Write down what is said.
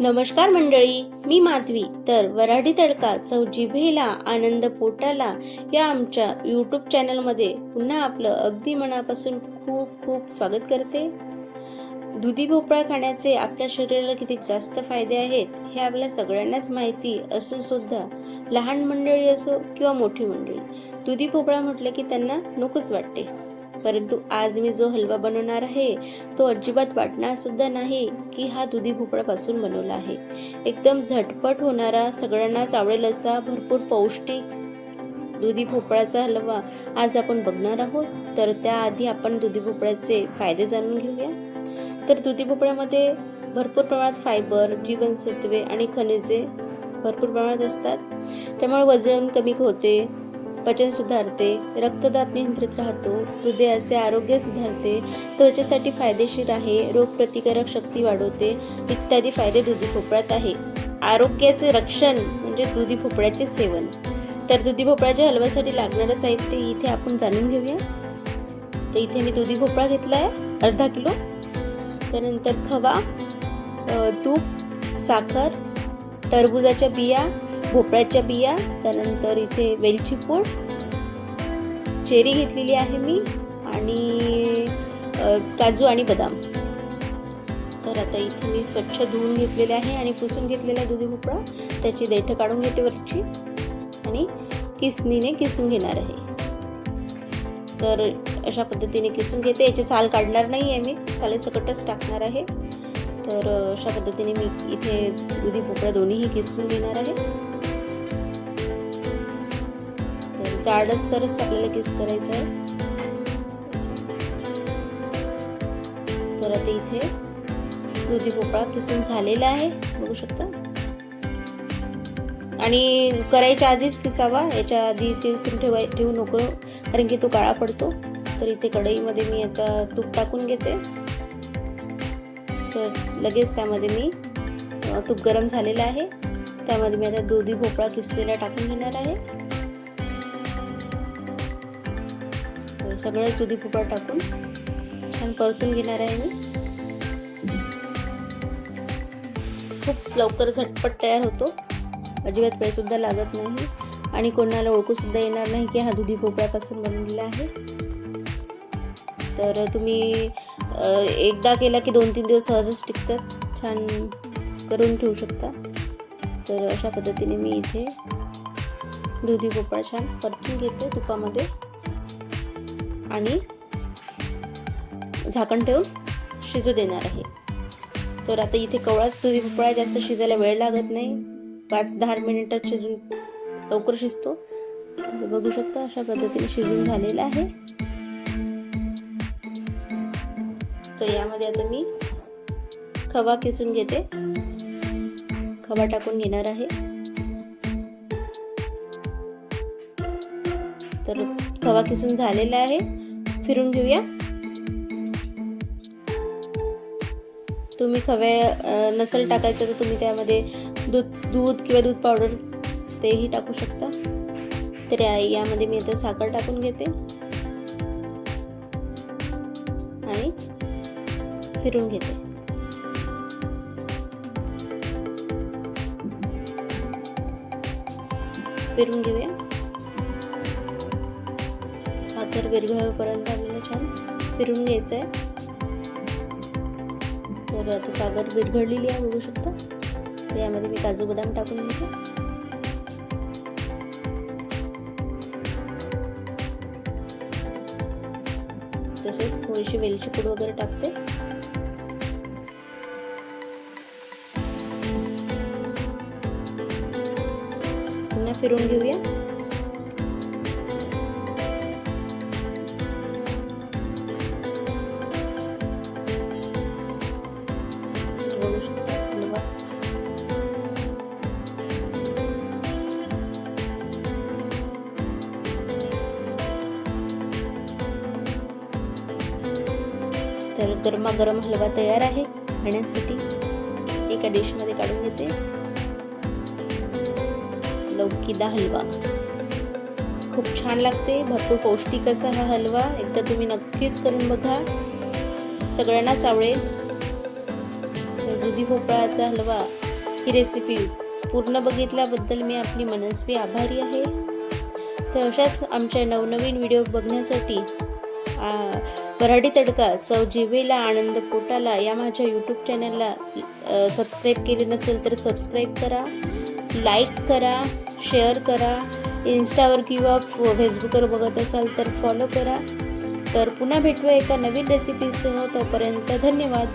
नमस्कार मंडळी मी माधवी. तर वराडी तडका चव जिभेला आनंद पोटाला या आमच्या यूट्यूब चॅनलमध्ये पुन्हा आपलं अगदी मनापासून खूप खूप स्वागत करते. दुधी भोपळा खाण्याचे आपल्या शरीराला किती जास्त फायदे आहेत हे आपल्या सगळ्यांनाच माहिती असून सुद्धा लहान मंडळी असो किंवा मोठी मंडळी दुधी भोपळा म्हटलं की त्यांना नकोच वाटते. परंतु आज मी जो हलवा बनवणार आहे तो अजिबात वाटणार सुद्धा नाही की हा दुधी भोपळापासून बनवला आहे. एकदम झटपट होणारा सगळ्यांनाच आवडेल असा भरपूर पौष्टिक दुधी भोपळ्याचा हलवा आज आपण बघणार आहोत. तर त्याआधी आपण दुधी भोपळ्याचे फायदे जाणून घेऊया. तर दुधी भोपळ्यामध्ये भरपूर प्रमाणात फायबर जीवनसत्वे आणि खनिजे भरपूर प्रमाणात असतात. त्यामुळे वजन कमी होते. पचन सुधारते रक्तदाब नियंत्रित राहतो हृदयाचे आरोग्य सुधारते त्वचेसाठी फायदेशीर आहे रोगप्रतिकारक शक्ती वाढवते इत्यादी फायदे दुधी भोपळ्यात आहे. आरोग्याचे रक्षण म्हणजे दुधी भोपळ्याचे सेवन. तर दुधी भोपळ्याच्या हलव्यासाठी लागणारं साहित्य इथे आपण जाणून घेऊया. तर इथे मी दुधी भोपळा घेतला आहे अर्धा किलो. त्यानंतर खवा तूप साखर टरबुजाच्या बिया भोपळ्याच्या बिया त्यानंतर इथे वेलची पूड. चेरी घेतलेली आहे मी आणि काजू आणि बदाम. तर आता इथे मी स्वच्छ धुवून घेतलेले आहे आणि पुसून घेतलेला आहे दुधी भोपळा. त्याची देठं काढून घेते वरची आणि किसणीने किसून घेणार आहे. तर अशा पद्धतीने किसून घेते. याची साल काढणार नाही आहे मी. सालेसकटच टाकणार आहे. तर अशा पद्धतीने मी इथे दुधी भोपळा दोन्हीही किसून घेणार आहे. जाडच सरस आपल्याला किस करायचं आहे तर आता इथे दुधी भोपळा किसून झालेला आहे. बघू शकता. आणि करायच्या आधीच किसावा. याच्या आधी किसून ठेवाय ठेवू नको. कारण की तो काळा पडतो. तर इथे कढईमध्ये मी आता तूप टाकून घेते. तर लगेच त्यामध्ये मी तूप गरम झालेलं आहे. त्यामध्ये मी आता दुधी भोपळा किसलेला टाकून घेणार आहे. सगळे दुधी भोपळा टाकून छान परतून घेणार आहे मी. खूप लवकर झटपट तयार होतो. अजिबात वेळसुद्धा लागत नाही आणि कोणाला ओळखूसुद्धा येणार नाही की हा दुधी भोपळ्यापासून बनलेला आहे. तर तुम्ही एकदा केला की दोन तीन दिवस सहजच टिकतात. छान करून ठेवू शकता. तर अशा पद्धतीने मी इथे दुधी भोपळा छान परतून घेते तुपामध्ये. आणि झाकण ठेवून शिजू देणार आहे. तर आता इथे कवळाच दुधी भोपळा जास्त शिजायला वेळ लागत नाही. पाच दहा मिनिटात शिजून लवकर शिजतो. तर बघू शकता अशा पद्धतीने शिजून झालेला आहे. तर यामध्ये आता मी खवा किसून घेते. खवा टाकून घेणार आहे. तर खवा किसून झालेला आहे. फिरून घेऊया. तुम्ही खव्या नसेल टाकायचं तर तुम्ही त्यामध्ये दूध दूध किंवा दूध पावडर तेही टाकू शकता. तर यामध्ये मी आता साखर टाकून घेते. आणि फिरून घेते. फिरून घेऊया. तर विरघळेपर्यंत आपल्याला छान फिरून घ्यायचं आहे तर आता सागर विरघळलेली आहे बघू शकता. तर यामध्ये मी काजू बदाम टाकून घेते. तसेच थोडीशी वेलची पूड वगैरे टाकते. पुन्हा फिरून घेऊया. तर गरमागरम हलवा तयार आहे. खाण्यासाठी एका डिशमध्ये काढून घेते. लौकीदा हलवा. खूप छान लागते. भरपूर पौष्टिक असा हा हलवा. एकदा तुम्ही नक्कीच करून बघा. सगळ्यांनाच आवडेल तर दुधी भोपळ्याचा हलवा ही रेसिपी पूर्ण बघितल्याबद्दल मी आपली मनस्वी आभारी आहे. तर अशाच आमच्या नवनवीन व्हिडिओ बघण्यासाठी वऱ्हाडी तडका चव जिभेला आनंद पोटाला या माझ्या यूट्यूब चॅनलला सबस्क्राईब केली नसेल तर सबस्क्राईब करा लाईक करा शेअर करा. इन्स्टावर किंवा फेसबुकवर बघत असाल तर फॉलो करा. तर पुन्हा भेटूया एका नवीन रेसिपीसह तोपर्यंत धन्यवाद.